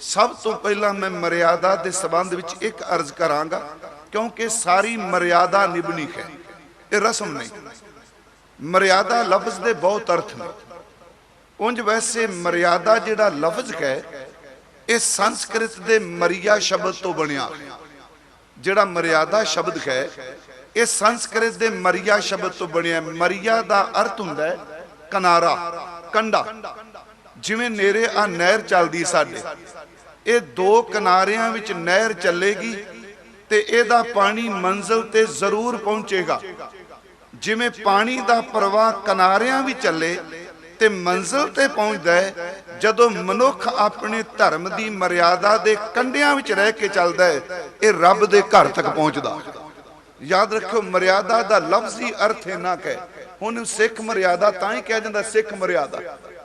ਸਭ ਤੋਂ ਪਹਿਲਾਂ ਮੈਂ ਮਰਿਆਦਾ ਦੇ ਸੰਬੰਧ ਵਿੱਚ ਇੱਕ ਅਰਜ਼ ਕਰਾਂਗਾ, ਕਿਉਂਕਿ ਸਾਰੀ ਮਰਿਆਦਾ ਨਿਭਣੀ ਹੈ। ਇਹ ਰਸਮ ਨਹੀਂ। ਮਰਿਆਦਾ ਲਫ਼ਜ਼ ਦੇ ਬਹੁਤ ਅਰਥ ਨੇ। ਉਂਝ ਵੈਸੇ ਮਰਿਆਦਾ ਜਿਹੜਾ ਲਫ਼ਜ਼ ਹੈ, ਇਹ ਸੰਸਕ੍ਰਿਤ ਦੇ ਮਰੀਆ ਸ਼ਬਦ ਤੋਂ ਬਣਿਆ। ਜਿਹੜਾ ਮਰਿਆਦਾ ਸ਼ਬਦ ਹੈ, ਇਹ ਸੰਸਕ੍ਰਿਤ ਦੇ ਮਰੀਆ ਸ਼ਬਦ ਤੋਂ ਬਣਿਆ। ਮਰੀਆ ਦਾ ਅਰਥ ਹੁੰਦਾ ਹੈ ਕਿਨਾਰਾ, ਕੰਡਾ। ਜਿਵੇਂ ਨੇਰੇ ਆ ਨਹਿਰ ਚੱਲਦੀ ਸਾਡੇ। ਇਹ ਦੋ ਕਿਨਾਰਿਆਂ ਵਿੱਚ ਨਹਿਰ ਚੱਲੇਗੀ ਤੇ ਇਹਦਾ ਪਾਣੀ ਮੰਜ਼ਲ ਤੇ ਜ਼ਰੂਰ ਪਹੁੰਚੇਗਾ। ਜਿਵੇਂ ਪਾਣੀ ਦਾ ਪ੍ਰਵਾਹ ਕਿਨਾਰਿਆਂ ਵੀ ਚੱਲੇ ਤੇ ਮੰਜ਼ਲ ਤੇ ਪਹੁੰਚਦਾ ਹੈ, ਜਦੋਂ ਮਨੁੱਖ ਆਪਣੇ ਧਰਮ ਦੀ ਮਰਿਆਦਾ ਦੇ ਕੰਢਿਆਂ ਵਿੱਚ ਰਹਿ ਕੇ ਚੱਲਦਾ ਹੈ, ਇਹ ਰੱਬ ਦੇ ਘਰ ਤੱਕ ਪਹੁੰਚਦਾ। ਯਾਦ ਰੱਖਿਓ, ਮਰਿਆਦਾ ਦਾ ਲਫ਼ਜ਼ੀ ਅਰਥ ਇਹਨਾਂ ਹੈ। ਹੁਣ ਸਿੱਖ ਮਰਿਆਦਾ ਤਾਂ ਹੀ ਕਿਹਾ ਜਾਂਦਾ, ਸਿੱਖ ਮਰਿਆਦਾ।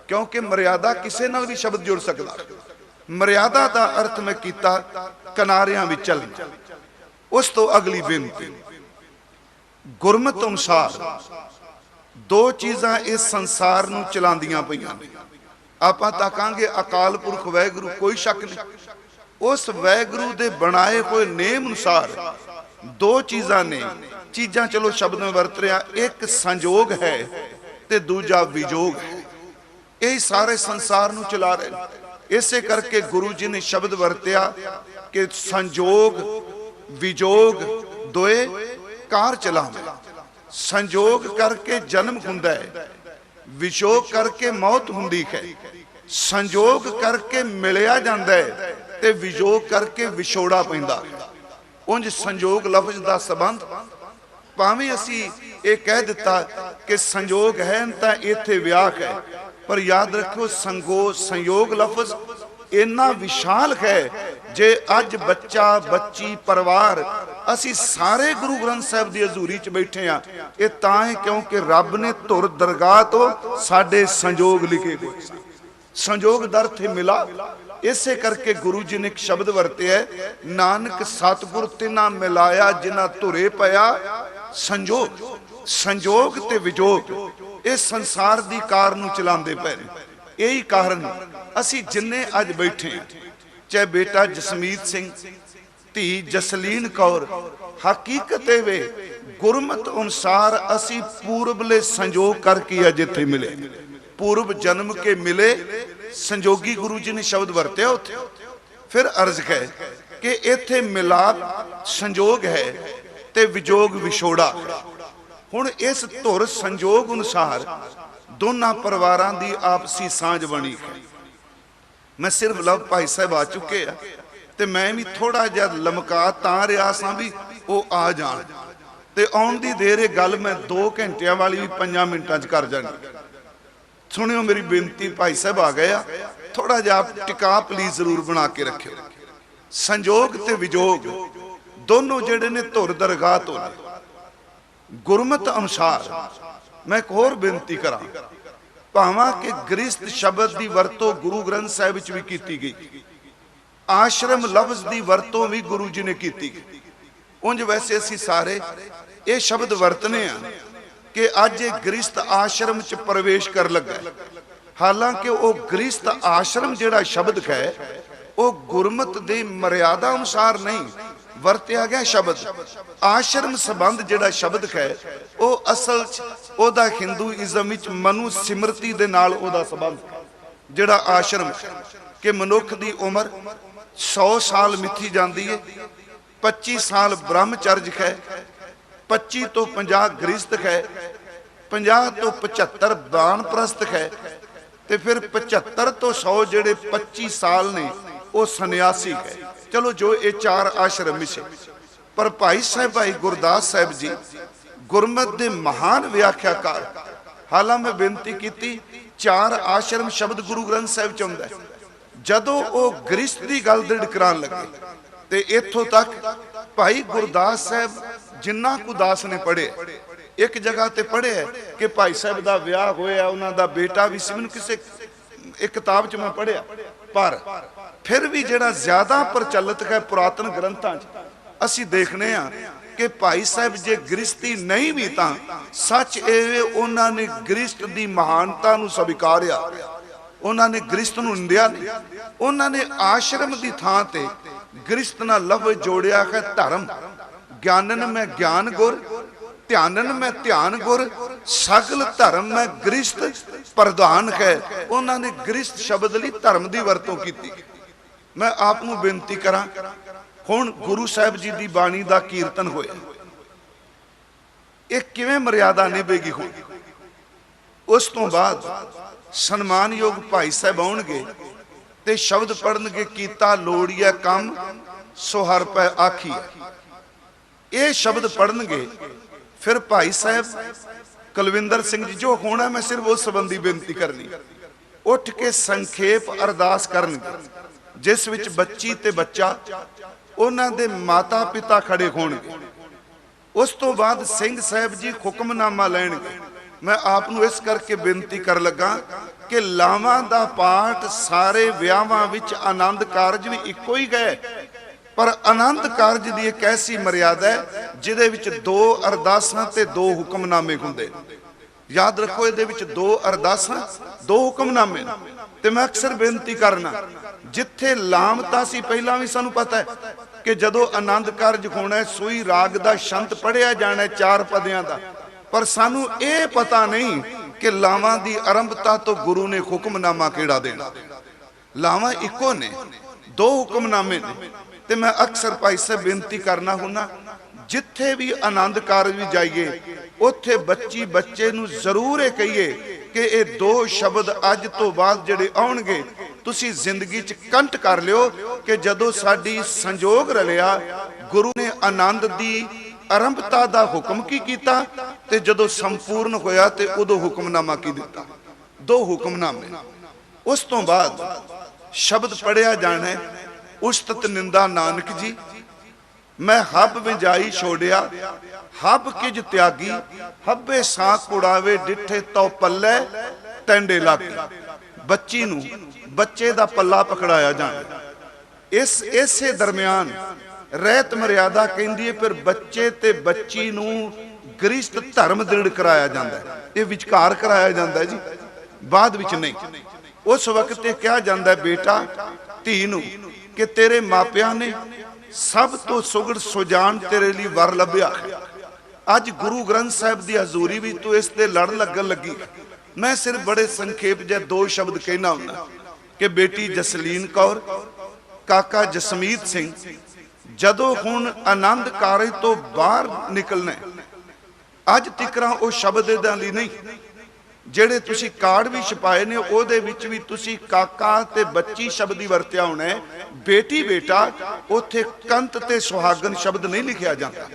ਕਿਉਂਕਿ ਮਰਿਆਦਾ ਕਿਸੇ ਨਾਲ ਵੀ ਸ਼ਬਦ ਜੁੜ ਸਕਦਾ। ਮਰਿਆਦਾ ਦਾ ਅਰਥ ਮੈਂ ਕੀਤਾ, ਕਿਨਾਰਿਆਂ ਵਿੱਚ ਚੱਲਣਾ। ਉਸ ਤੋਂ ਅਗਲੀ ਬੇਨਤੀ, ਗੁਰਮਤ ਅਨੁਸਾਰ ਦੋ ਚੀਜ਼ਾਂ ਇਸ ਸੰਸਾਰ ਨੂੰ ਚਲਾਉਂਦੀਆਂ ਪਈਆਂ ਨੇ। ਆਪਾਂ ਤਾਂ ਕਹਾਂਗੇ ਅਕਾਲ ਪੁਰਖ ਵੈਗੁਰੂ, ਕੋਈ ਸ਼ੱਕ ਨਹੀਂ। ਉਸ ਵੈਗੁਰੂ ਦੇ ਬਣਾਏ ਹੋਏ ਨੇਮ ਅਨੁਸਾਰ ਦੋ ਚੀਜ਼ਾਂ ਨੇ। ਚੀਜ਼ਾਂ ਚਲੋ ਸ਼ਬਦ ਮੈਂ ਵਰਤ ਰਿਹਾ, ਇੱਕ ਸੰਜੋਗ ਹੈ ਤੇ ਦੂਜਾ ਵਿਜੋਗ ਹੈ। ਇਹ ਸਾਰੇ ਸੰਸਾਰ ਨੂੰ ਚਲਾ ਰਹੇ ਨੇ। ਇਸੇ ਕਰਕੇ ਗੁਰੂ ਜੀ ਨੇ ਸ਼ਬਦ ਵਰਤਿਆ ਕਿ ਸੰਜੋਗ, ਵਿਜੋਗ ਦੋਏ ਕਾਰ ਚਲਾਵੇ। ਸੰਜੋਗ ਕਰਕੇ ਜਨਮ ਹੁੰਦਾ ਹੈ ਵਿਸ਼ੋਗ ਕਰਕੇ ਮੌਤ ਹੁੰਦੀ ਹੈ। ਸੰਜੋਗ ਕਰਕੇ ਮਿਲਿਆ ਜਾਂਦਾ ਹੈ ਤੇ ਵਿਜੋਗ ਕਰਕੇ ਵਿਛੋੜਾ ਪੈਂਦਾ ਉਂਝ ਸੰਜੋਗ ਲਫ਼ਜ਼ ਦਾ ਸੰਬੰਧ ਭਾਵੇਂ ਅਸੀਂ ਇਹ ਕਹਿ ਦਿੱਤਾ ਕਿ ਸੰਜੋਗ ਹੈ ਤਾਂ ਇੱਥੇ ਵਿਆਹ ਹੈ ਪਰ ਯਾਦ ਰੱਖੋ ਸੰਗੋ ਸੰਯੋਗ ਲਫ਼ਜ਼ ਇੰਨਾ ਵਿਸ਼ਾਲ ਹੈ ਜੇ ਅੱਜ ਬੱਚਾ, ਬੱਚੀ, ਪਰਿਵਾਰ ਅਸੀਂ ਸਾਰੇ ਗੁਰੂ ਗ੍ਰੰਥ ਸਾਹਿਬ ਦੀ ਹਜ਼ੂਰੀ 'ਚ ਬੈਠੇ ਆ ਇਹ ਤਾਂ ਹੈ ਕਿਉਂਕਿ ਰੱਬ ਨੇ ਧੁਰ ਦਰਗਾਹ ਤੋਂ ਸਾਡੇ ਸੰਯੋਗ ਲਿਖੇ ਹੋਏ ਸਨ। ਸੰਜੋਗ ਦਰ ਤੇ ਮਿਲਾ। ਇਸੇ ਕਰਕੇ ਗੁਰੂ ਜੀ ਨੇ ਇੱਕ ਸ਼ਬਦ ਵਰਤਿਆ ਨਾਨਕ ਸਤਿਗੁਰ ਤਿਨਾ ਮਿਲਾਇਆ, ਜਿਨ੍ਹਾਂ ਧੁਰੇ ਪਿਆ ਸੰਜੋਗ ਸੰਜੋਗ ਤੇ ਵਿਜੋਗ। ਇਹ ਸੰਸਾਰ ਦੀ ਕਾਰ ਨੂੰ ਚਲਾਉਂਦੇ ਪਏ ਨੇ। ਇਹੀ ਕਾਰਨ ਅਸੀਂ ਜਿੰਨੇ ਅੱਜ ਬੈਠੇ ਚਾਹੇ ਬੇਟਾ ਜਸਮੀਤ ਸਿੰਘ, ਧੀ ਜਸਲੀਨ ਕੌਰ, ਹਕੀਕਤ ਇਹ ਵੇ, ਗੁਰਮਤ ਅਨੁਸਾਰ ਅਸੀਂ ਪੂਰਬਲੇ ਸੰਜੋਗ ਕਰਕੇ ਅੱਜ ਇੱਥੇ ਮਿਲੇ। ਪੂਰਬ ਜਨਮ ਕੇ ਮਿਲੇ, ਸੰਜੋਗੀ ਗੁਰੂ ਜੀ ਨੇ ਸ਼ਬਦ ਵਰਤਿਆ ਉੱਥੇ। ਫਿਰ ਅਰਜ਼ ਹੈ ਕਿ ਇੱਥੇ ਮਿਲਾਪ ਸੰਜੋਗ ਹੈ ਤੇ ਵਿਜੋਗ ਵਿਛੋੜਾ। ਹੁਣ ਇਸ ਧੁਰ ਸੰਜੋਗ ਅਨੁਸਾਰ ਦੋਨਾਂ ਪਰਿਵਾਰਾਂ ਦੀ ਆਪਸੀ ਸਾਂਝ ਬਣੀ। ਮੈਂ ਸਿਰਫ ਲਵ ਭਾਈ ਸਾਹਿਬ ਆ ਚੁੱਕੇ ਆ ਤੇ ਮੈਂ ਵੀ ਥੋੜਾ ਜਿਹਾ ਲਮਕਾ ਤਾਂ ਰਿਹਾ ਸਾਂ ਵੀ ਉਹ ਆ ਜਾਣ। ਤੇ ਆਉਣ ਦੀ ਦੇਰ ਇਹ ਗੱਲ ਮੈਂ 2 ਘੰਟਿਆਂ ਵਾਲੀ ਵੀ 5 ਮਿੰਟਾਂ 'ਚ ਕਰ ਜਾਣੀ। ਸੁਣਿਓ ਮੇਰੀ ਬੇਨਤੀ, ਭਾਈ ਸਾਹਿਬ ਆ ਗਏ ਆ। ਥੋੜਾ ਜਿਹਾ ਟਿਕਾ ਪਲੀਜ਼ ਜ਼ਰੂਰ ਬਣਾ ਕੇ ਰੱਖਿਓ। ਸੰਜੋਗ ਤੇ ਵਿਜੋਗ, ਦੋਨੋਂ ਜਿਹੜੇ ਨੇ ਧੁਰ ਦਰਗਾਹ ਤੋਂ ਨੇ ਗੁਰਮਤ ਅਨੁਸਾਰ ਮੈਂ ਇੱਕ ਹੋਰ ਬੇਨਤੀ ਕਰਾਂ। ਭਾਵਾਂ ਕਿ ਗ੍ਰਸਥ ਸ਼ਬਦ ਦੀ ਵਰਤੋਂ ਗੁਰੂ ਗ੍ਰੰਥ ਸਾਹਿਬ ਵਿੱਚ ਵੀ ਕੀਤੀ ਗਈ। ਆਸ਼ਰਮ ਲਫ਼ਜ਼ ਦੀ ਵਰਤੋਂ ਵੀ ਗੁਰੂ ਜੀ ਨੇ ਕੀਤੀ। ਗਈ ਵੈਸੇ ਅਸੀਂ ਸਾਰੇ ਇਹ ਸ਼ਬਦ ਵਰਤਨੇ ਆ ਕਿ ਅੱਜ ਇਹ ਗ੍ਰਸਥ ਆਸ਼ਰਮ ਚ ਪ੍ਰਵੇਸ਼ ਕਰ ਲੱਗਾ ਹਾਲਾਂਕਿ ਉਹ ਗ੍ਰਸਥ ਆਸ਼ਰਮ ਜਿਹੜਾ ਸ਼ਬਦ ਹੈ ਉਹ ਗੁਰਮਤ ਦੀ ਮਰਿਆਦਾ ਅਨੁਸਾਰ ਨਹੀਂ ਵਰਤਿਆ ਗਿਆ ਸ਼ਬਦ। ਆਸ਼ਰਮ ਸੰਬੰਧ ਜਿਹੜਾ ਸ਼ਬਦ ਹੈ, ਉਹ ਅਸਲ ਚ ਉਹਦਾ ਹਿੰਦੂਇਜ਼ਮ ਵਿੱਚ ਮਨੁ ਸਿਮਰਤੀ ਦੇ ਨਾਲ ਉਹਦਾ ਸੰਬੰਧ ਜਿਹੜਾ ਆਸ਼ਰਮ ਹੈ ਕਿ ਮਨੁੱਖ ਦੀ ਉਮਰ 100 ਸਾਲ ਮਿੱਥੀ ਜਾਂਦੀ ਹੈ 25 ਸਾਲ ਬ੍ਰਹਮਚਰਜ ਹੈ 25 ਤੋਂ 50 ਗ੍ਰਸਥ ਹੈ 50 ਤੋਂ 75 ਦਾਨ ਪ੍ਰਸਤ ਹੈ ਤੇ ਫਿਰ 75 ਤੋਂ 100 ਜਿਹੜੇ 25 ਸਾਲ ਨੇ, ਉਹ ਸੰਨਿਆਸੀ ਹੈ। ਚਲੋ ਜੋ ਇਹ ਚਾਰ ਆਸ਼ਰਮ ਮਿਸੇ ਪਰ ਭਾਈ ਸਾਹਿਬ, ਭਾਈ ਗੁਰਦਾਸ ਸਾਹਿਬ ਜੀ, ਗੁਰਮਤ ਦੇ ਮਹਾਨ ਵਿਆਖਿਆਕਾਰ, ਹਾਲਾਂ ਮੈਂ ਬੇਨਤੀ ਕੀਤੀ, ਚਾਰ ਆਸ਼ਰਮ ਸ਼ਬਦ ਗੁਰੂ ਗ੍ਰੰਥ ਸਾਹਿਬ ਚ ਆਉਂਦਾ ਹੈ। ਜਦੋਂ ਉਹ ਗ੍ਰਸਥ ਦੀ ਗੱਲ ਦ੍ਰਿੜ ਕਰਾਉਣ ਲੱਗੇ, ਤੇ ਇੱਥੋਂ ਤੱਕ ਭਾਈ ਗੁਰਦਾਸ ਸਾਹਿਬ ਜਿੰਨਾ ਕੁ ਦਾਸ ਨੇ ਪੜ੍ਹੇ ਇੱਕ ਜਗ੍ਹਾ ਤੇ ਪੜ੍ਹਿਆ ਕਿ ਭਾਈ ਸਾਹਿਬ ਦਾ ਵਿਆਹ ਹੋਇਆ, ਉਹਨਾਂ ਦਾ ਬੇਟਾ ਵੀ ਸੀ। ਮੈਨੂੰ ਕਿਸੇ ਇੱਕ ਕਿਤਾਬ 'ਚ ਮੈਂ ਪੜ੍ਹਿਆ, ਪਰ ਫਿਰ ਵੀ ਜਿਹੜਾ ਜ਼ਿਆਦਾ ਪ੍ਰਚਲਿਤ ਹੈ ਪੁਰਾਤਨ ਗ੍ਰੰਥਾਂ 'ਚ, ਅਸੀਂ ਦੇਖਨੇ ਆ ਕਿ ਭਾਈ ਸਾਹਿਬ ਜੇ ਗ੍ਰਸਤੀ ਨਹੀਂ ਵੀ ਤਾਂ ਸੱਚ ਇਹ ਉਹਨਾਂ ਨੇ ਗ੍ਰਸਤ ਦੀ ਮਹਾਨਤਾ ਨੂੰ ਸਵੀਕਾਰਿਆ। ਉਹਨਾਂ ਨੇ ਗ੍ਰਿਸ਼ਤ ਨੂੰ ਨਿੰਦਿਆ ਨਹੀਂ। ਉਹਨਾਂ ਨੇ ਆਸ਼ਰਮ ਦੀ ਥਾਂ ਤੇ ਗ੍ਰਿਸ਼ਤ ਨਾਲ ਲਫ਼ਜ਼ ਜੋੜਿਆ ਹੈ ਧਰਮ। ਗਿਆਨਨ ਮੈਂ ਗਿਆਨ ਗੁਰ, ਧਿਆਨਨ ਮੈਂ ਧਿਆਨ ਗੁਰ, ਸਗਲ ਧਰਮ ਮੈਂ ਗ੍ਰਿਸ਼ਤ ਪ੍ਰਧਾਨ ਹੈ। ਉਹਨਾਂ ਨੇ ਗ੍ਰਿਸ਼ਤ ਸ਼ਬਦ ਲਈ ਧਰਮ ਦੀ ਵਰਤੋਂ ਕੀਤੀ। ਮੈਂ ਆਪ ਨੂੰ ਬੇਨਤੀ ਕਰਾਂ, ਹੁਣ ਗੁਰੂ ਸਾਹਿਬ ਜੀ ਦੀ ਬਾਣੀ ਦਾ ਕੀਰਤਨ ਹੋਇਆ। ਇਹ ਕਿਵੇਂ ਮਰਿਆਦਾ ਨਿਭੇਗੀ ਹੁਣ? ਉਸ ਤੋਂ ਬਾਅਦ ਸਨਮਾਨਯੋਗ ਭਾਈ ਸਾਹਿਬ ਆਉਣਗੇ ਤੇ ਸ਼ਬਦ ਪੜਨਗੇ ਕੀਤਾ ਲੋੜੀਆ ਕੰਮ, ਸੋ ਹਰ ਪੈ ਆਖੀ ਇਹ ਸ਼ਬਦ ਪੜਨਗੇ ਫਿਰ ਭਾਈ ਸਾਹਿਬ, ਕੁਲਵਿੰਦਰ ਸਿੰਘ ਜੀ, ਜੋ ਹੋਣਾ ਮੈਂ ਸਿਰਫ ਉਸ ਸੰਬੰਧੀ ਬੇਨਤੀ ਕਰਨੀ। ਉੱਠ ਕੇ ਸੰਖੇਪ ਅਰਦਾਸ ਕਰਨਗੇ। ਜਿਸ ਵਿੱਚ ਬੱਚੀ ਤੇ ਬੱਚਾ ਉਹਨਾਂ ਦੇ ਮਾਤਾ ਪਿਤਾ ਖੜੇ ਹੋਣਗੇ। ਉਸ ਤੋਂ ਬਾਅਦ ਸਿੰਘ ਸਾਹਿਬ ਜੀ ਹੁਕਮਨਾਮਾ ਲੈਣਗੇ। ਮੈਂ ਆਪ ਨੂੰ ਇਸ ਕਰਕੇ ਬੇਨਤੀ ਕਰ ਲੱਗਾ ਕਿ ਲਾਵਾਂ ਦਾ ਪਾਠ ਸਾਰੇ ਵਿਆਹਾਂ ਵਿੱਚ ਆਨੰਦ ਕਾਰਜ ਵੀ ਇੱਕੋ ਹੀ ਗਏ ਪਰ ਆਨੰਦ ਕਾਰਜ ਦੀ ਇੱਕ ਐਸੀ ਮਰਿਆਦਾ ਹੈ, ਜਿਹਦੇ ਵਿੱਚ ਦੋ ਅਰਦਾਸਾਂ ਤੇ ਦੋ ਹੁਕਮਨਾਮੇ ਹੁੰਦੇ ਨੇ। ਯਾਦ ਰੱਖੋ, ਇਹਦੇ ਵਿੱਚ ਦੋ ਅਰਦਾਸਾਂ, ਦੋ ਹੁਕਮਨਾਮੇ ਨੇ। ਤੇ ਮੈਂ ਅਕਸਰ ਬੇਨਤੀ ਕਰਨਾ ਜਿੱਥੇ ਲਾਮਤਾ ਸੀ ਪਹਿਲਾਂ ਵੀ ਸਾਨੂੰ ਪਤਾ ਹੈ ਕਿ ਜਦੋਂ ਆਨੰਦ ਕਾਰਜ ਹੋਣਾ ਹੈ, ਸੂਈ ਰਾਗ ਦਾ ਸ਼ੰਤ ਪੜਿਆ ਜਾਣਾ ਚਾਰ ਪਦਿਆਂ ਦਾ। ਪਰ ਸਾਨੂੰ ਇਹ ਪਤਾ ਨਹੀਂ ਕਿ ਲਾਵਾਂ ਦੀ ਆਰੰਭਤਾ ਤੋਂ ਗੁਰੂ ਨੇ ਹੁਕਮਨਾਮਾ ਕਿਹੜਾ ਦੇਣਾ। ਲਾਵਾਂ ਇੱਕੋ ਨੇ ਦੋ ਹੁਕਮਨਾਮੇ ਨੇ। ਤੇ ਮੈਂ ਅਕਸਰ ਭਾਈ ਸਾਹਿਬ ਬੇਨਤੀ ਕਰਨਾ ਹੁੰਨਾ ਜਿੱਥੇ ਵੀ ਆਨੰਦ ਕਾਰਜ ਵੀ ਜਾਈਏ ਉੱਥੇ ਬੱਚੀ ਬੱਚੇ ਨੂੰ ਜ਼ਰੂਰ ਇਹ ਕਹੀਏ ਕਿ ਇਹ ਦੋ ਸ਼ਬਦ ਅੱਜ ਤੋਂ ਬਾਅਦ ਜਿਹੜੇ ਆਉਣਗੇ ਤੁਸੀਂ ਜ਼ਿੰਦਗੀ 'ਚ ਕੰਟ ਕਰ ਲਿਓ ਕਿ ਜਦੋਂ ਸਾਡੀ ਸੰਜੋਗ ਰਲਿਆ, ਗੁਰੂ ਨੇ ਆਨੰਦ ਦੀ ਆਰੰਭਤਾ ਦਾ ਹੁਕਮ ਕੀ ਕੀਤਾ ਤੇ ਜਦੋਂ ਸੰਪੂਰਨ ਹੋਇਆ ਤੇ ਉਦੋਂ ਹੁਕਮਨਾਮਾ ਕੀ ਦਿੱਤਾ? ਦੋ ਹੁਕਮਨਾਮੇ। ਉਸ ਤੋਂ ਬਾਅਦ ਸ਼ਬਦ ਪੜਿਆ ਜਾਣਾ ਹੈ, ਉਸਤਤ ਨਿੰਦਾ ਨਾਨਕ ਜੀ, ਮੈਂ ਹੱਬ ਵਿਜਾਈ ਛੋੜਿਆ, ਹੱਬ ਕਿਜ ਤਿਆਗੀ, ਹੱਬੇ ਸਾਹ ਕੁੜਾਵੇ, ਡਿੱਠੇ ਤਉ ਪੱਲੇ ਟੈਂਡੇ ਲੱਗ। ਬੱਚੀ ਨੂੰ, ਬੱਚੇ ਦਾ ਪੱਲਾ ਪਕੜਾਇਆ ਜਾਣਾ ਇਸ, ਇਸੇ ਦਰਮਿਆਨ ਰਹਿਤ ਮਰਿਆਦਾ ਕਹਿੰਦੀ ਹੈ, ਫਿਰ ਬੱਚੇ ਤੇ ਬੱਚੀ ਨੂੰ ਗ੍ਰਿਸ਼ਤ ਧਰਮ ਦ੍ਰਿੜ ਕਰਾਇਆ ਜਾਂਦਾ ਹੈ। ਇਹ ਵਿਚਕਾਰ ਕਰਾਇਆ ਜਾਂਦਾ ਹੈ ਜੀ, ਬਾਅਦ ਵਿੱਚ ਨਹੀਂ। ਉਸ ਵਕਤ ਤੇ ਕਿਹਾ ਜਾਂਦਾ ਬੇਟਾ, ਧੀ ਨੂੰ ਕਿ ਤੇਰੇ ਮਾਪਿਆਂ ਨੇ ਸਭ ਤੋਂ ਸੁਗੜ ਸੁਜਾਨ ਤੇਰੇ ਲਈ ਵਰ ਲੱਭਿਆ। ਅੱਜ ਗੁਰੂ ਗ੍ਰੰਥ ਸਾਹਿਬ ਦੀ ਹਜ਼ੂਰੀ ਵੀ ਤੂੰ ਇਸ ਤੇ ਲੜ ਲੱਗਣ ਲੱਗੀ। ਮੈਂ ਸਿਰਫ ਬੜੇ ਸੰਖੇਪ ਜਿਹੇ ਦੋ ਸ਼ਬਦ ਕਹਿਣਾ ਹੁੰਦਾ ਕਿ ਬੇਟੀ ਜਸਲੀਨ ਕੌਰ, ਕਾਕਾ ਜਸਮੀਤ ਸਿੰਘ, ਜਦੋਂ ਹੁਣ ਆਨੰਦ ਕਾਰਜ ਤੋਂ ਬਾਹਰ ਨਿਕਲਣਾ ਅੱਜ ਤਿਕਰਾਂ ਉਹ ਸ਼ਬਦ ਇਹਦੇ ਲਈ ਨਹੀਂ, ਜਿਹੜੇ ਤੁਸੀਂ ਕਾਰਡ ਵੀ ਛਪਾਏ ਨੇ, ਉਹਦੇ ਵਿੱਚ ਵੀ ਤੁਸੀਂ ਕਾਕਾ ਤੇ ਬੱਚੀ ਸ਼ਬਦ ਦੀ ਵਰਤਿਆ ਹੋਣਾ ਬੇਟੀ ਬੇਟਾ, ਉੱਥੇ ਕੰਤ ਤੇ ਸੁਹਾਗਨ ਸ਼ਬਦ ਨਹੀਂ ਲਿਖਿਆ ਜਾਂਦਾ।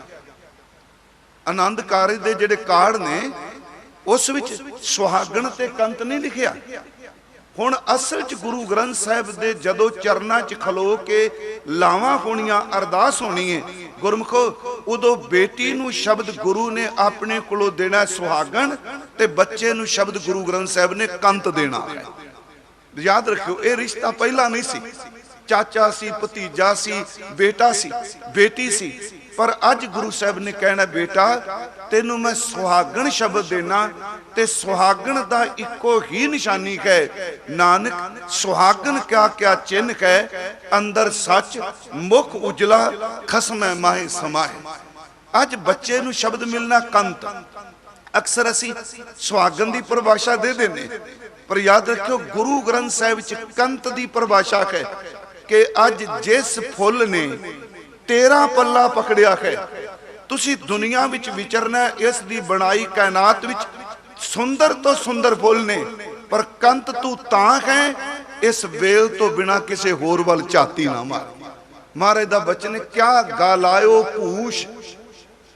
ਆਨੰਦ ਕਾਰਜ ਦੇ ਜਿਹੜੇ ਕਾਰਡ ਨੇ ਉਸ ਵਿੱਚ ਸੁਹਾਗਣ ਤੇ ਕੰਤ ਨਹੀਂ ਲਿਖਿਆ। ਹੁਣ ਅਸਲ 'ਚ ਗੁਰੂ ਗ੍ਰੰਥ ਸਾਹਿਬ ਦੇ ਜਦੋਂ ਚਰਨਾਂ 'ਚ ਖਲੋ ਕੇ ਲਾਵਾਂ ਹੋਣੀਆਂ ਅਰਦਾਸ ਹੋਣੀ ਏ ਗੁਰਮਖੋ, ਉਦੋਂ ਬੇਟੀ ਨੂੰ ਸ਼ਬਦ ਗੁਰੂ ਨੇ ਆਪਣੇ ਕੋਲੋਂ ਦੇਣਾ ਸੁਹਾਗਣ ਤੇ ਬੱਚੇ ਨੂੰ ਸ਼ਬਦ ਗੁਰੂ ਗ੍ਰੰਥ ਸਾਹਿਬ ਨੇ ਕੰਤ ਦੇਣਾ। ਹੈ ਯਾਦ ਰੱਖਿਓ, ਇਹ ਰਿਸ਼ਤਾ ਪਹਿਲਾਂ ਨਹੀਂ ਸੀ। ਚਾਚਾ ਸੀ, ਭਤੀਜਾ ਸੀ, ਬੇਟਾ ਸੀ, ਬੇਟੀ ਸੀ। ਪਰ ਅੱਜ ਗੁਰੂ ਸਾਹਿਬ ਨੇ ਕਹਿਣਾ, ਬੇਟਾ, ਤੈਨੂੰ ਮੈਂ ਸੁਹਾਗਣ ਸ਼ਬਦ ਦੇਣਾ ਤੇ ਸੁਹਾਗਣ ਦਾ ਇੱਕੋ ਹੀ ਨਿਸ਼ਾਨੀ ਹੈ। ਨਾਨਕ, ਸੁਹਾਗਣ ਕਿਆ ਕਿਆ ਚਿੰਨ ਹੈ, ਅੰਦਰ ਸੱਚ, ਮੁਖ ਉਜਲਾ, ਖਸਮੈ ਮਾਹੇ ਸਮਾਏ ਅੱਜ ਬੱਚੇ ਨੂੰ ਸ਼ਬਦ ਮਿਲਣਾ ਕੰਤ। ਅਕਸਰ ਅਸੀਂ ਸੁਹਾਗਣ ਦੀ ਪਰਿਭਾਸ਼ਾ ਦੇ ਦਿੰਦੇ ਪਰ ਯਾਦ ਰੱਖਿਓ, ਗੁਰੂ ਗ੍ਰੰਥ ਸਾਹਿਬ ਵਿੱਚ ਕੰਤ ਦੀ ਪਰਿਭਾਸ਼ਾ ਹੈ। ਕਿ ਅੱਜ ਜਿਸ ਫੁੱਲ ਨੇ ਤੇਰਾ ਪੱਲਾ ਪਕੜਿਆ ਹੈ, ਤੁਸੀਂ ਦੁਨੀਆ ਵਿੱਚ ਵਿਚਰਨਾ ਇਸ ਦੀ ਬਣਾਈ ਕਾਇਨਾਤ ਵਿੱਚ ਸੁੰਦਰ ਤੋਂ ਸੁੰਦਰ ਫੁੱਲ ਨੇ, ਪਰ ਕੰਤ ਤੂੰ ਤਾਂ ਹੈ, ਇਸ ਵੇਲ ਤੋਂ ਬਿਨਾ ਕਿਸੇ ਹੋਰ ਵੱਲ ਝਾਤੀ ਨਾ ਮਾਰ। ਮਹਾਰਾਜ ਦਾ ਬਚਨ, ਕਿਆ ਗਾ ਭੂਸ਼,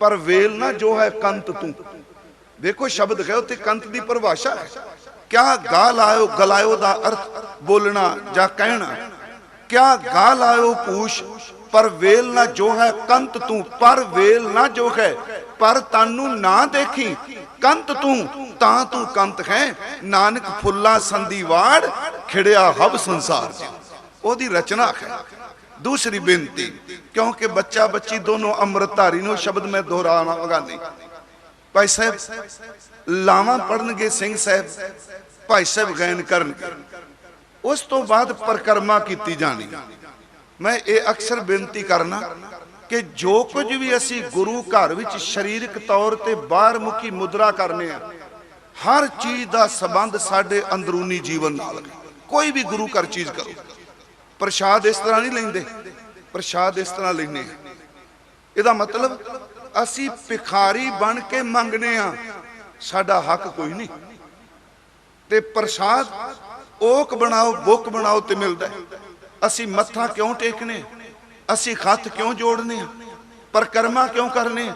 ਪਰ ਵੇਲ ਨਾ ਜੋ ਹੈ ਕੰਤ ਤੂੰ। ਵੇਖੋ ਸ਼ਬਦ ਹੈ ਉੱਤੇ ਕੰਤ ਦੀ ਪਰਿਭਾਸ਼ਾ ਹੈ। ਕਿਆ ਗਾ ਗਲਾਇਓ ਦਾ ਅਰਥ ਬੋਲਣਾ ਜਾਂ ਕਹਿਣਾ। ਕਿਆ ਗਾ ਲਾਇਓ ਪੂਸ਼ ਪਰ ਵੇਲ ਨਾ ਜੋ ਹੈ ਕੰਤ ਤੂੰ, ਪਰ ਵੇਲ ਨਾ ਜੋ ਹੈ, ਪਰ ਤਾਨੂੰ ਨਾ ਦੇਖੀ। ਕੰਤ ਤੂੰ, ਤਾਂ ਤੂੰ ਕੰਤ ਹੈ। ਨਾਨਕ ਫੁੱਲਾ ਸੰਦੀ ਖਿੜਿਆ ਹਬ ਸੰਸਾਰ ਚ ਉਹਦੀ ਰਚਨਾ ਹੈ। ਦੂਸਰੀ ਬੇਨਤੀ, ਕਿਉਂਕਿ ਬੱਚਾ ਬੱਚੀ ਦੋਨੋਂ ਅੰਮ੍ਰਿਤਧਾਰੀ ਨੂੰ ਸ਼ਬਦ ਮੈਂ ਦੁਹਰਾਵਾਂਗਾ ਨਹੀਂ। ਭਾਈ ਸਾਹਿਬ, ਲਾਵਾਂ ਪੜਨਗੇ ਸਿੰਘ ਸਾਹਿਬ, ਭਾਈ ਸਾਹਿਬ ਗਾਇਨ ਕਰਨਗੇ। ਉਸ ਤੋਂ ਬਾਅਦ ਪਰਕਰਮਾ ਕੀਤੀ ਜਾਣੀ। ਮੈਂ ਇਹ ਅਕਸਰ ਬੇਨਤੀ ਕਰਨਾ ਕਿ ਜੋ ਕੁਝ ਵੀ ਅਸੀਂ ਗੁਰੂ ਘਰ ਵਿੱਚ ਸਰੀਰਕ ਤੌਰ ਤੇ ਬਾਹਰ ਮੁਖੀ ਮੁਦਰਾ ਕਰਨੇ ਆ, ਹਰ ਚੀਜ਼ ਦਾ ਸਬੰਧ ਸਾਡੇ ਅੰਦਰੂਨੀ ਜੀਵਨ ਨਾਲ ਕੋਈ ਵੀ ਗੁਰੂ ਘਰ ਚੀਜ਼ ਕਰੋ। ਪ੍ਰਸ਼ਾਦ ਇਸ ਤਰ੍ਹਾਂ ਨਹੀਂ ਲੈਂਦੇ। ਪ੍ਰਸ਼ਾਦ ਇਸ ਤਰ੍ਹਾਂ ਲੈਂਦੇ ਆ। ਇਹਦਾ ਮਤਲਬ ਅਸੀਂ ਭਿਖਾਰੀ ਬਣ ਕੇ ਮੰਗਨੇ ਆ। ਸਾਡਾ ਹੱਕ ਕੋਈ ਨਹੀਂ। ਤੇ ਪ੍ਰਸ਼ਾਦ ਓਕ ਬਣਾਓ, ਬੁੱਕ ਬਣਾਓ ਤੇ ਮਿਲਦਾ ਅਸੀਂ ਮੱਥਾ ਕਿਉਂ ਟੇਕਨੇ? ਅਸੀਂ ਹੱਥ ਕਿਉਂ ਜੋੜਨੇ? ਆ ਪਰਕਰਮਾ ਕਿਉਂ ਕਰਨੇ?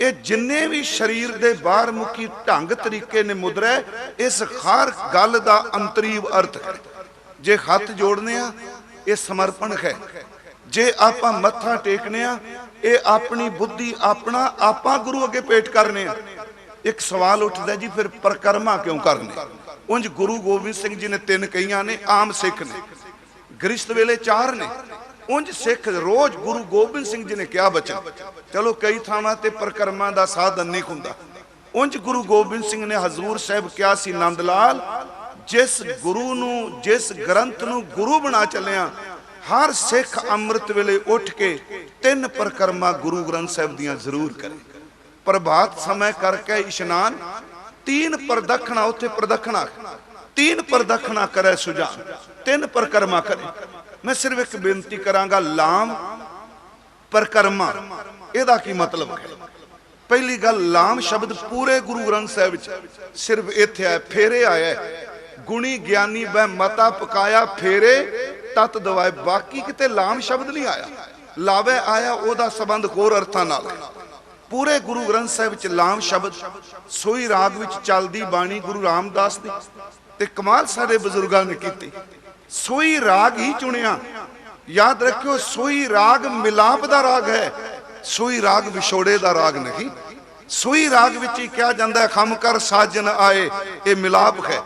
ਇਹ ਜਿੰਨੇ ਵੀ ਸਰੀਰ ਦੇ ਬਾਹਰ ਮੁਖੀ ਢੰਗ ਤਰੀਕੇ ਨੇ ਮੁਦਰਾ ਇਸ ਹਰ ਗੱਲ ਦਾ ਅੰਤਰੀਵ ਅਰਥ ਹੈ। ਜੇ ਹੱਥ ਜੋੜਨੇ ਆ, ਇਹ ਸਮਰਪਣ ਹੈ। ਜੇ ਆਪਾਂ ਮੱਥਾ ਟੇਕਨੇ ਆ, ਇਹ ਆਪਣੀ ਬੁੱਧੀ ਆਪਣਾ ਆਪਾਂ ਗੁਰੂ ਅੱਗੇ ਪੇਟ ਕਰਨੇ ਆ। ਇੱਕ ਸਵਾਲ ਉੱਠਦਾ ਜੀ, ਫਿਰ ਪਰਕਰਮਾ ਕਿਉਂ ਕਰਨੇ? ਉਂਝ ਗੁਰੂ ਗੋਬਿੰਦ ਸਿੰਘ ਜੀ ਨੇ ਤਿੰਨ ਕਹੀਆਂ ਨੇ, ਆਮ ਸਿੱਖ ਨੇ। ਗ੍ਰਿਸ਼ਤ ਵੇਲੇ ਚਾਰ ਨੇ। ਉਂਝ ਸਿੱਖ ਰੋਜ਼ ਗੁਰੂ ਗੋਬਿੰਦ ਸਿੰਘ ਜੀ ਨੇ ਕਿਹਾ ਬਚਨ, ਚਲੋ ਕਈ ਥਾਵਾਂ ਤੇ ਪਰਕਰਮਾ ਦਾ ਸਾਧਨ ਨਹੀਂ ਹੁੰਦਾ। ਉਂਝ ਗੁਰੂ ਗੋਬਿੰਦ ਸਿੰਘ ਨੇ ਹਜ਼ੂਰ ਸਾਹਿਬ ਕਿਹਾ ਸੀ, ਨੰਦ ਲਾਲ, ਜਿਸ ਗੁਰੂ ਨੂੰ, ਜਿਸ ਗ੍ਰੰਥ ਨੂੰ ਗੁਰੂ ਬਣਾ ਚੱਲਿਆ, ਹਰ ਸਿੱਖ ਅੰਮ੍ਰਿਤ ਵੇਲੇ ਉੱਠ ਕੇ ਤਿੰਨ ਪਰਕਰਮਾ ਗੁਰੂ ਗ੍ਰੰਥ ਸਾਹਿਬ ਦੀਆਂ ਜ਼ਰੂਰ ਕਰੇ। ਪ੍ਰਭਾਤ ਸਮੇਂ ਕਰਕੇ ਇਸ਼ਨਾਨ ਤੀਨ ਪ੍ਰਦਖਣਾ ਉੱਥੇ ਪ੍ਰਦਖਣਾ ਤੀਨ ਪ੍ਰਦਖਣਾ ਕਰੇ ਸੁਜਾਨ ਤਿੰਨ ਪਰਕਰਮਾ ਕਰੇ ਮੈਂ ਸਿਰਫ ਇੱਕ ਬੇਨਤੀ ਕਰਾਂਗਾ ਲਾਮ ਪਰਕਰਮਾ ਇਹਦਾ ਕੀ ਮਤਲਬ ਹੈ ਪਹਿਲੀ ਗੱਲ ਲਾਮ ਸ਼ਬਦ ਪੂਰੇ ਗੁਰੂ ਗ੍ਰੰਥ ਸਾਹਿਬ ਵਿੱਚ ਸਿਰਫ ਇੱਥੇ ਆਇਆ ਫੇਰੇ ਆਇਆ ਗੁਣੀ ਗਿਆਨੀ ਬੈ ਮਤਾ ਪਕਾਇਆ ਫੇਰੇ ਤਤ ਦਵਾਏ ਬਾਕੀ ਕਿਤੇ ਲਾਮ ਸ਼ਬਦ ਨਹੀਂ ਆਇਆ ਲਾਵੇ ਆਇਆ ਉਹਦਾ ਸੰਬੰਧ ਹੋਰ ਅਰਥਾਂ ਨਾਲ ਹੈ ਪੂਰੇ ਗੁਰੂ ਗ੍ਰੰਥ ਸਾਹਿਬ ਵਿੱਚ ਲਾਮ ਸ਼ਬਦ, ਸੋਈ ਰਾਗ ਵਿੱਚ ਚੱਲਦੀ ਬਾਣੀ ਗੁਰੂ ਰਾਮਦਾਸ ਦੀ ਤੇ ਕਮਾਲ ਸਾਡੇ ਬਜ਼ੁਰਗਾਂ ਨੇ ਕੀਤੀ। ਸੋਈ ਰਾਗ ਹੀ ਚੁਣਿਆ। ਯਾਦ ਰੱਖਿਓ, ਸੋਈ ਰਾਗ ਮਿਲਾਪ ਦਾ ਰਾਗ ਹੈ, ਸੋਈ ਰਾਗ ਵਿਛੋੜੇ ਦਾ ਰਾਗ ਨਹੀਂ। ਸੋਈ ਰਾਗ ਵਿੱਚ ਹੀ ਕਿਹਾ ਜਾਂਦਾ ਖਮ ਕਰ ਸਾਜਨ ਆਏ, ਇਹ ਮਿਲਾਪ ਹੈ।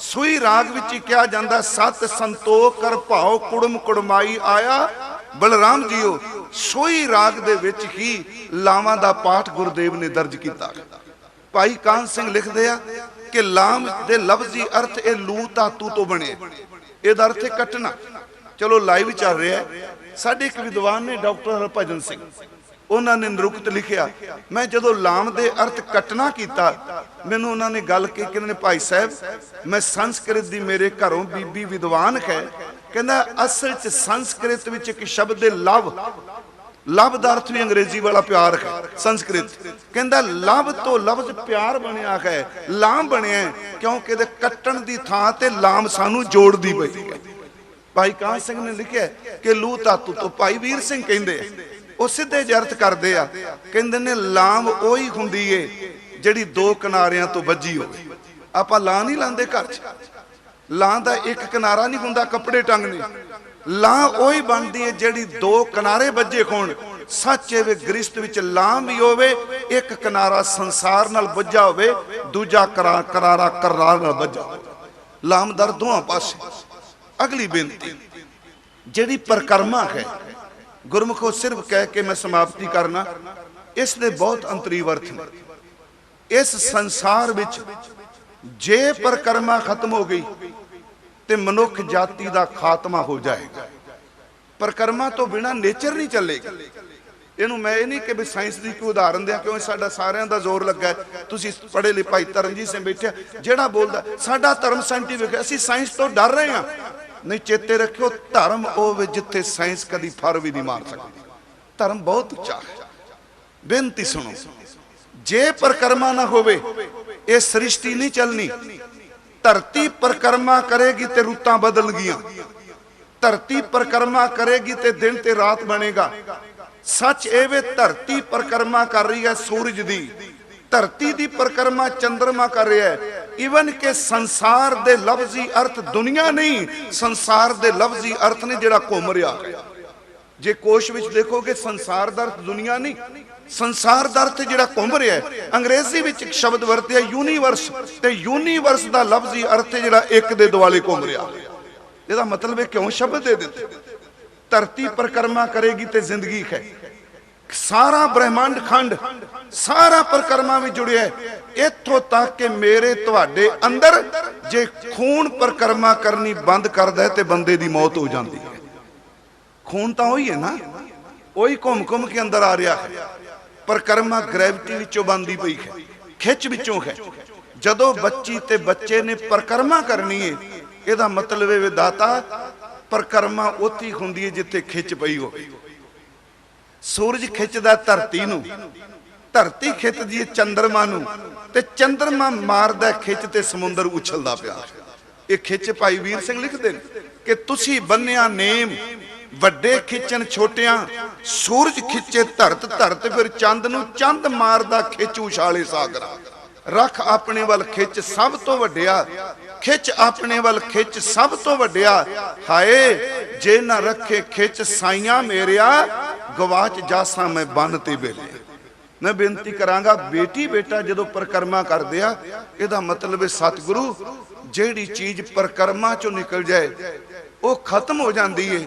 ਸੋਈ ਰਾਗ ਵਿੱਚ ਹੀ ਕਿਹਾ ਜਾਂਦਾ ਸਤ ਸੰਤੋਖ ਕਰ ਭਾਉ ਕੁੜਮ ਕੁੜਮਾਈ ਆਇਆ। ਬਲਰਾਮ ਜੀਓ ਸੋਈ ਰਾਗ ਦੇ ਵਿੱਚ ਹੀ ਲਾਵਾਂ ਦਾ ਪਾਠ ਗੁਰਦੇਵ ਨੇ ਦਰਜ ਕੀਤਾ। ਭਾਈ ਕਾਨ ਸਿੰਘ ਲਿਖਦੇ ਆ ਕਿ ਲਾਮ ਦੇ ਲਫ਼ਜ਼ੀ ਅਰਥ ਇਹ ਲੂ ਧਾਤੂ ਤੋਂ ਬਣੇ। ਇਹਦਾ ਅਰਥ ਹੈ ਕੱਟਣਾ। ਚਲੋ ਲਾਈਵ ਚੱਲ ਰਿਹਾ ਸਾਡੇ ਇੱਕ ਵਿਦਵਾਨ ਨੇ ਡਾਕਟਰ ਹਰਭਜਨ ਸਿੰਘ। ਉਹਨਾਂ ਨੇ ਨਿਰੁਕਤ ਲਿਖਿਆ, ਮੈਂ ਜਦੋਂ ਲਾਮ ਦੇ ਅਰਥ ਕੱਟਣਾ ਕੀਤਾ, ਮੈਨੂੰ ਉਹਨਾਂ ਨੇ ਗੱਲ ਕੀ ਕਹਿੰਦੇ ਨੇ, ਭਾਈ ਸਾਹਿਬ, ਮੈਂ ਸੰਸਕ੍ਰਿਤ ਦੀ ਮੇਰੇ ਘਰੋਂ ਬੀਬੀ ਵਿਦਵਾਨ ਹੈ। ਕਹਿੰਦਾ, ਅਸਲ ਚ ਸੰਸਕ੍ਰਿਤ ਵਿੱਚ ਇੱਕ ਸ਼ਬਦ ਦੇ ਲਵ ਲਵ ਦਾ ਅਰਥ ਵੀ ਅੰਗਰੇਜ਼ੀ ਵਾਲਾ ਪਿਆਰ ਹੈ, ਸੰਸਕ੍ਰਿਤ। ਕਹਿੰਦਾ ਲਵ ਤੋਂ ਲਫ਼ਜ਼ ਪਿਆਰ ਬਣਿਆ ਹੈ ਲਾਮ ਬਣਿਆ ਕਿਉਂਕਿ ਇਹਦੇ ਕੱਟਣ ਦੀ ਥਾਂ ਤੇ ਲਾਮ ਸਾਨੂੰ ਜੋੜਦੀ ਪਈ ਹੈ। ਭਾਈ ਕਾਨ ਸਿੰਘ ਨੇ ਲਿਖਿਆ ਕਿ ਲੂ ਧਾਤੂ ਤੋਂ ਭਾਈ ਵੀਰ ਸਿੰਘ ਕਹਿੰਦੇ ਉਹ ਸਿੱਧੇ ਜਿਹੇ ਕਰਦੇ ਆ, ਕਹਿੰਦੇ ਨੇ ਲਾਮ ਉਹੀ ਹੁੰਦੀ ਏ ਜਿਹੜੀ ਦੋ ਕਿਨਾਰਿਆਂ ਤੋਂ ਵੱਜੀ ਹੋਵੇ। ਆਪਾਂ ਲਾਂ ਨਹੀਂ ਲਾਂਦੇ ਘਰ 'ਚ। ਲਾਂ ਦਾ ਇੱਕ ਕਿਨਾਰਾ ਨਹੀਂ ਹੁੰਦਾ, ਕੱਪੜੇ ਟੰਗਨੇ ਲਾਂ ਉਹੀ ਬਣਦੀ ਹੈ ਜਿਹੜੀ ਦੋ ਕਿਨਾਰੇ ਵੱਜੇ ਹੋਣ। ਸੱਚੇ ਵੇ ਗ੍ਰਿਸ਼ਤ ਵਿੱਚ ਲਾਂ ਵੀ ਹੋਵੇ, ਇੱਕ ਕਿਨਾਰਾ ਸੰਸਾਰ ਨਾਲ ਵੱਜਾ ਹੋਵੇ, ਦੂਜਾ ਕਰਾ ਕਰਾਰਾ ਕਰਾਰ ਨਾਲ ਵੱਜਾ ਹੋਵੇ। ਲਾਮਦਰ ਦੋਹਾਂ ਪਾਸੇ। ਅਗਲੀ ਬੇਨਤੀ, ਜਿਹੜੀ ਪਰਕਰਮਾ ਹੈ, ਗੁਰਮੁਖੋ ਸਿਰਫ ਕਹਿ ਕੇ ਮੈਂ ਸਮਾਪਤੀ ਕਰਨਾ, ਇਸ ਦੇ ਬਹੁਤ ਅੰਤਰੀ ਅਰਥ ਨੇ। ਇਸ ਸੰਸਾਰ ਵਿੱਚ ਜੇ ਪਰਕਰਮਾ ਖਤਮ ਹੋ ਗਈ ਤੇ ਮਨੁੱਖ ਜਾਤੀ ਦਾ ਖਾਤਮਾ ਹੋ ਜਾਏਗਾ। ਪਰਕਰਮਾ ਤੋਂ ਬਿਨਾ ਨੇਚਰ ਨਹੀਂ ਚੱਲੇਗਾ। ਇਹਨੂੰ ਮੈਂ ਇਹ ਨਹੀਂ ਕਿ ਵੀ ਸਾਇੰਸ ਦੀ ਕੋਈ ਉਦਾਹਰਨ ਦਿਆਂ, ਕਿਉਂ ਸਾਡਾ ਸਾਰਿਆਂ ਦਾ ਜ਼ੋਰ ਲੱਗਾ ਤੁਸੀਂ ਪੜ੍ਹੇ ਲਿਖੇ ਭਾਈ ਧਰਮਜੀਤ ਸਿੰਘ ਬੈਠਿਆ ਜਿਹੜਾ ਬੋਲਦਾ, ਸਾਡਾ ਧਰਮ ਸਾਇੰਟੀਫਿਕ ਅਸੀਂ ਸਾਇੰਸ ਤੋਂ ਡਰ ਰਹੇ ਹਾਂ। ਨਹੀਂ, ਚੇਤੇ ਰੱਖਿਓ, ਧਰਮ ਉਹ ਵੇ ਜਿੱਥੇ ਸਾਇੰਸ ਕਦੀ ਫਰ ਵੀ ਨਹੀਂ ਮਾਰ ਸਕਦੀ। ਧਰਮ ਬਹੁਤ ਉੱਚਾ ਹੈ। ਬੇਨਤੀ ਸੁਣੋ, ਜੇ ਪਰਕਰਮਾ ਨਾ ਹੋਵੇ, ਇਹ ਸ੍ਰਿਸ਼ਟੀ ਨਹੀਂ ਚੱਲਣੀ। ਧਰਤੀ ਪਰਕਰਮਾ ਕਰੇਗੀ ਤੇ ਰੁੱਤਾਂ ਬਦਲਣਗੀਆਂ ਧਰਤੀ ਪਰਕਰਮਾ ਕਰੇਗੀ ਤੇ ਦਿਨ ਤੇ ਰਾਤ ਬਣੇਗਾ। ਸੱਚ ਇਹ ਵੇ ਧਰਤੀ ਪਰਕਰਮਾ ਕਰ ਰਹੀ ਹੈ ਸੂਰਜ ਦੀ। ਧਰਤੀ ਦੀ ਪਰਕਰਮਾ ਚੰ드ਰਮਾ ਕਰ ਰਿਹਾ ਹੈ। ਇਵਨ ਕਿ ਸੰਸਾਰ ਦੇ ਲਫ਼ਜ਼ੀ ਅਰਥ ਦੁਨੀਆ ਨਹੀਂ, ਸੰਸਾਰ ਦੇ ਲਫ਼ਜ਼ੀ ਅਰਥ ਨੇ ਜਿਹੜਾ ਘੁੰਮ ਰਿਹਾ। ਜੇ ਕੋਸ਼ ਵਿੱਚ ਦੇਖੋਗੇ, ਸੰਸਾਰ ਦਾ ਅਰਥ ਦੁਨੀਆ ਨਹੀਂ। ਸੰਸਾਰ ਦਾ ਅਰਥ ਜਿਹੜਾ ਘੁੰਮ ਰਿਹਾ ਹੈ, ਅੰਗਰੇਜ਼ੀ ਵਿੱਚ ਇੱਕ ਸ਼ਬਦ ਵਰਤਿਆ ਯੂਨੀਵਰਸ ਤੇ ਯੂਨੀਵਰਸ ਦਾ ਲਫ਼ਜ਼ੀ ਅਰਥ ਜਿਹੜਾ ਇੱਕ ਦੇ ਦੁਆਲੇ ਘੁੰਮ ਰਿਹਾ। ਇਹਦਾ ਮਤਲਬ ਹੈ ਕਿਉਂ ਸ਼ਬਦ ਦੇ ਦਿੱਤੇ? ਧਰਤੀ ਪਰਕਰਮਾ ਕਰੇਗੀ ਤੇ ਜ਼ਿੰਦਗੀ ਹੈ। ਸਾਰਾ ਬ੍ਰਹਿਮੰਡ ਖੰਡ, ਸਾਰਾ ਪਰਕਰਮਾ ਵੀ ਜੁੜਿਆ ਹੈ। ਇੱਥੋਂ ਤੱਕ ਕਿ ਮੇਰੇ ਤੁਹਾਡੇ ਅੰਦਰ ਜੇ ਖੂਨ ਪਰਕਰਮਾ ਕਰਨੀ ਬੰਦ ਕਰਦਾ ਤੇ ਬੰਦੇ ਦੀ ਮੌਤ ਹੋ ਜਾਂਦੀ ਹੈ। ਖੂਨ ਤਾਂ ਉਹੀ ਹੈ ਨਾ, ਉਹੀ ਘੁੰਮ ਘੁੰਮ ਕੇ ਅੰਦਰ ਆ ਰਿਹਾ ਹੈ। ਪਰਕਰਮਾ ਗ੍ਰੈਵਿਟੀ ਵਿੱਚੋਂ ਬੰਦੀ ਪਈ ਹੈ, ਖਿੱਚ ਵਿੱਚੋਂ ਹੈ। ਜਦੋਂ ਬੱਚੀ ਤੇ ਬੱਚੇ ਨੇ ਪਰਕਰਮਾ ਕਰਨੀ ਹੈ ਇਹਦਾ ਮਤਲਬ ਹੈ ਵਿਦਾਤਾ ਪਰਕਰਮਾ ਉੱਥੀ ਹੁੰਦੀ ਹੈ ਜਿੱਥੇ ਖਿੱਚ ਪਈ ਹੋਵੇ। ਸੂਰਜ ਖਿੱਚਦਾ ਧਰਤੀ ਨੂੰ, ਧਰਤੀ ਖਿੱਚਦੀ ਹੈ ਚੰਦਰਮਾ ਨੂੰ, ਤੇ ਚੰਦਰਮਾ ਮਾਰਦਾ ਖਿੱਚ ਤੇ ਸਮੁੰਦਰ ਉਛਲਦਾ ਪਿਆ। ਇਹ ਖਿੱਚ ਭਾਈ ਵੀਰ ਸਿੰਘ ਲਿਖਦੇ ਨੇ ਕਿ ਤੁਸੀਂ ਬੰਨਿਆ ਨੇਮ ਵੱਡੇ ਖਿੱਚਣ ਛੋਟਿਆਂ, ਸੂਰਜ ਖਿੱਚੇ ਧਰਤ ਧਰਤ ਫਿਰ ਚੰਦ ਨੂੰ ਚੰਦ ਮਾਰਦਾ ਖਿੱਚ ਉਛਾਲੇ ਸਾਗਰਾ। ਰੱਖ ਆਪਣੇ ਵੱਲ ਖਿੱਚ ਸਭ ਤੋਂ ਵੱਡਿਆ, ਖਿੱਚ ਆਪਣੇ ਵੱਲ ਖਿੱਚ ਸਭ ਤੋਂ ਵੱਡਿਆ। ਹਾਏ, ਜੇ ਨਾ ਰੱਖੇ ਖਿੱਚ ਸਾਈਆਂ ਮੇਰਿਆ ਗਵਾਚ ਜਾਸਾਂ ਮੈਂ ਬੰਨ ਤੇ ਵੇਲੇ। ਮੈਂ ਬੇਨਤੀ ਕਰਾਂਗਾ, ਬੇਟੀ ਬੇਟਾ ਜਦੋਂ ਪਰਕਰਮਾ ਕਰਦੇ ਆ, ਇਹਦਾ ਮਤਲਬ ਹੈ ਸਤਿਗੁਰੂ, ਜਿਹੜੀ ਚੀਜ਼ ਪਰਕਰਮਾ ਚੋਂ ਨਿਕਲ ਜਾਏ, ਉਹ ਖਤਮ ਹੋ ਜਾਂਦੀ ਏ।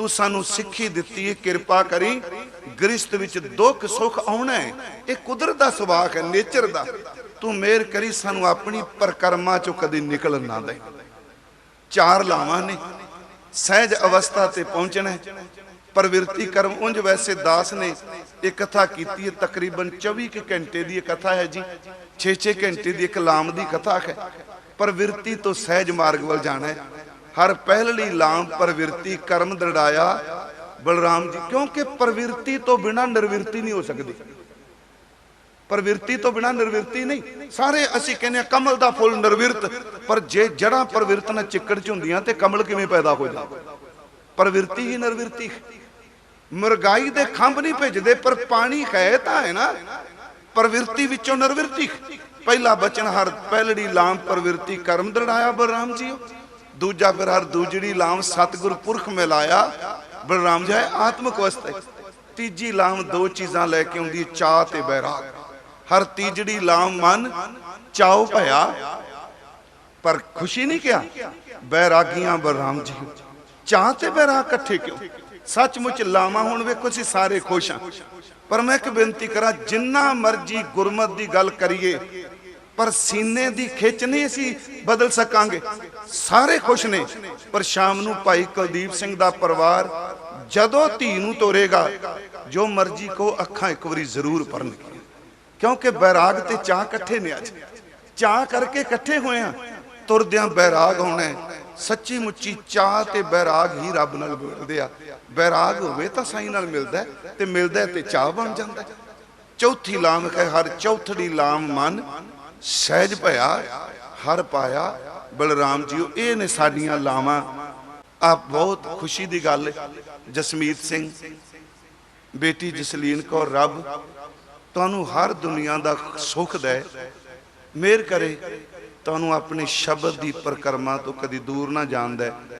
ਤੂੰ ਸਾਨੂੰ ਸਿੱਖੀ ਦਿੱਤੀ ਏ ਕਿਰਪਾ ਕਰੀ। ਗ੍ਰਸਤ ਵਿੱਚ ਦੁੱਖ, ਸੁੱਖ ਆਉਣਾ ਹੈ। ਇਹ ਕੁਦਰਤ ਦਾ ਸੁਭਾਅ ਹੈ, ਨੇਚਰ ਦਾ। ਤੂੰ ਮਿਹਰ ਕਰੀ, ਸਾਨੂੰ ਆਪਣੀ ਪਰਕਰਮਾ ਚੋਂ ਕਦੇ ਨਿਕਲਣ ਨਾ ਦੇ। ਚਾਰ ਲਾਵਾਂ ਨੇ। ਸਹਿਜ ਅਵਸਥਾ ਤੇ ਪਹੁੰਚਣਾ ਪ੍ਰਵਿਰਤੀ ਕਰਮ ਉਂਝ ਵੈਸੇ ਦਾਸ ਨੇ ਇਹ ਕਥਾ ਕੀਤੀ ਹੈ। ਤਕਰੀਬਨ 24 ਘੰਟੇ ਦੀ ਇਹ ਕਥਾ ਹੈ ਜੀ। 6-6 ਘੰਟੇ ਦੀ ਇੱਕ ਲਾਮ ਦੀ ਕਥਾ ਹੈ। ਪ੍ਰਵਿਰਤੀ ਤੋਂ ਸਹਿਜ ਮਾਰਗ ਵੱਲ ਜਾਣਾ ਹੈ। ਹਰ ਪਹਿਲੜੀ ਲਾਮ ਪ੍ਰਵਿਰਤੀ ਕਰਮ ਦੜਾਇਆ ਬਲਰਾਮ ਜੀ, ਕਿਉਂਕਿ ਪ੍ਰਵਿਰਤੀ ਤੋਂ ਬਿਨਾ ਨਿਰਵਿਰਤੀ ਨਹੀਂ ਹੋ ਸਕਦੀ। ਪ੍ਰਵਿਰਤੀ ਤੋਂ ਬਿਨਾ ਨਿਰਵਿਰਤੀ ਨਹੀਂ। ਸਾਰੇ ਅਸੀਂ ਕਹਿੰਦੇ ਆ ਕਮਲ ਦਾ ਫੁੱਲ ਨਿਰਵਿਰਤ, ਪਰ ਜੇ ਜੜਾਂ ਪ੍ਰਵਿਰਤ ਨਾਲ ਚਿੱਕੜ ਚ ਹੁੰਦੀਆਂ ਤੇ ਕਮਲ ਕਿਵੇਂ ਪੈਦਾ ਹੋ ਜਾਂਦਾ? ਪ੍ਰਵਿਰਤੀ ਹੀ ਨਿਰਵਿਰਤੀ। ਮੁਰਗਾਈ ਦੇ ਖੰਭ ਨਹੀਂ ਭੇਜਦੇ, ਪਰ ਪਾਣੀ ਹੈ ਤਾਂ ਹੈ ਨਾ। ਪ੍ਰਵਿਰਤੀ ਵਿੱਚੋਂ ਨਿਰਵਿਰਤੀ। ਪਹਿਲਾ ਬਚਨ ਹਰ ਪਹਿਲੜੀ ਲਾਮ ਪ੍ਰਵਿਰਤੀ ਕਰਮ ਦਰੜਾਇਆ ਬਲਰਾਮ ਜੀ ਦੂਜਾ ਫਿਰ ਹਰ ਦੂਜੜੀ ਲਾਮ ਸਤਿਗੁਰ ਪੁਰਖ ਮਿਲਾਇਆ। ਬਲਰਾਮ ਜੀ ਆਤਮਿਕ ਅਵਸਥਾ ਤੀਜੀ ਲਾਮ ਦੋ ਚੀਜ਼ਾਂ ਲੈ ਕੇ ਆਉਂਦੀ ਚਾਹ ਤੇ ਬੈਰਾਗ। ਹਰ ਤੀਜੜੀ ਲਾਮ ਮਨ, ਚਾਉ ਭਇਆ। ਪਰ ਖੁਸ਼ੀ ਨਹੀਂ ਕਿਹਾ, ਬੈਰਾਗੀਆਂ ਬਲਰਾਮ ਜੀ। ਚਾਹ ਤੇ ਬੈਰਾਗ ਇਕੱਠੇ ਕਿਉਂ? ਸੱਚਮੁੱਚ ਲਾਵਾਂ ਹੁਣ ਵੇਖੋ ਅਸੀਂ ਸਾਰੇ ਖੁਸ਼ ਹਾਂ। ਪਰ ਮੈਂ ਇੱਕ ਬੇਨਤੀ ਕਰਾਂ, ਜਿੰਨਾ ਮਰਜ਼ੀ ਗੁਰਮਤ ਦੀ ਗੱਲ ਕਰੀਏ ਪਰ ਸੀਨੇ ਦੀ ਖਿੱਚ ਨਹੀਂ ਅਸੀਂ ਬਦਲ ਸਕਾਂਗੇ। ਸਾਰੇ ਖੁਸ਼ ਨੇ, ਪਰ ਸ਼ਾਮ ਨੂੰ ਭਾਈ ਕੁਲਦੀਪ ਸਿੰਘ ਦਾ ਪਰਿਵਾਰ ਜਦੋਂ ਧੀ ਨੂੰ ਤੋਰੇਗਾ, ਜੋ ਮਰਜ਼ੀ ਕੋ ਅੱਖਾਂ ਇੱਕ ਵਾਰੀ ਜ਼ਰੂਰ ਭਰਨਗੀਆਂ। ਕਿਉਂਕਿ ਬੈਰਾਗ ਤੇ ਚਾਹ ਇਕੱਠੇ ਨੇ ਅੱਜ। ਚਾਹ ਕਰਕੇ ਇਕੱਠੇ ਹੋਏ ਆ ਤੁਰਦਿਆਂ ਬੈਰਾਗ ਹੋਣਾ ਸੱਚੀ ਮੁੱਚੀ ਚਾਹ ਤੇ ਬੈਰਾਗ ਹੀ ਰੱਬ ਨਾਲ ਮਿਲਦੇ ਆ। ਬੈਰਾਗ ਹੋਵੇ ਤਾਂ ਸਾਈਂ ਨਾਲ ਮਿਲਦਾ ਤੇ ਮਿਲਦਾ ਤੇ ਚਾਹ ਬਣ ਜਾਂਦਾ ਚੌਥੀ ਲਾਮ ਹੈ, ਹਰ ਚੌਥੜੀ ਲਾਮ ਮਨ ਸਹਿਜ ਭਇਆ, ਹਰ ਪਾਇਆ, ਬਲਰਾਮ ਜੀਓ, ਇਹ ਨੇ ਸਾਡੀਆਂ ਲਾਵਾਂ। ਆ ਬਹੁਤ ਖੁਸ਼ੀ ਦੀ ਗੱਲ, ਜਸਮੀਤ ਸਿੰਘ। ਬੇਟੀ ਜਸਲੀਨ ਕੌਰ, ਰੱਬ, ਤੁਹਾਨੂੰ ਹਰ ਦੁਨੀਆ ਦਾ ਸੁੱਖ ਦੇ ਮਿਹਰ ਕਰੇ, ਤੁਹਾਨੂੰ ਆਪਣੇ ਸ਼ਬਦ ਦੀ ਪਰਕਰਮਾ ਤੋਂ ਕਦੀ ਦੂਰ ਨਾ ਜਾਣਦਾ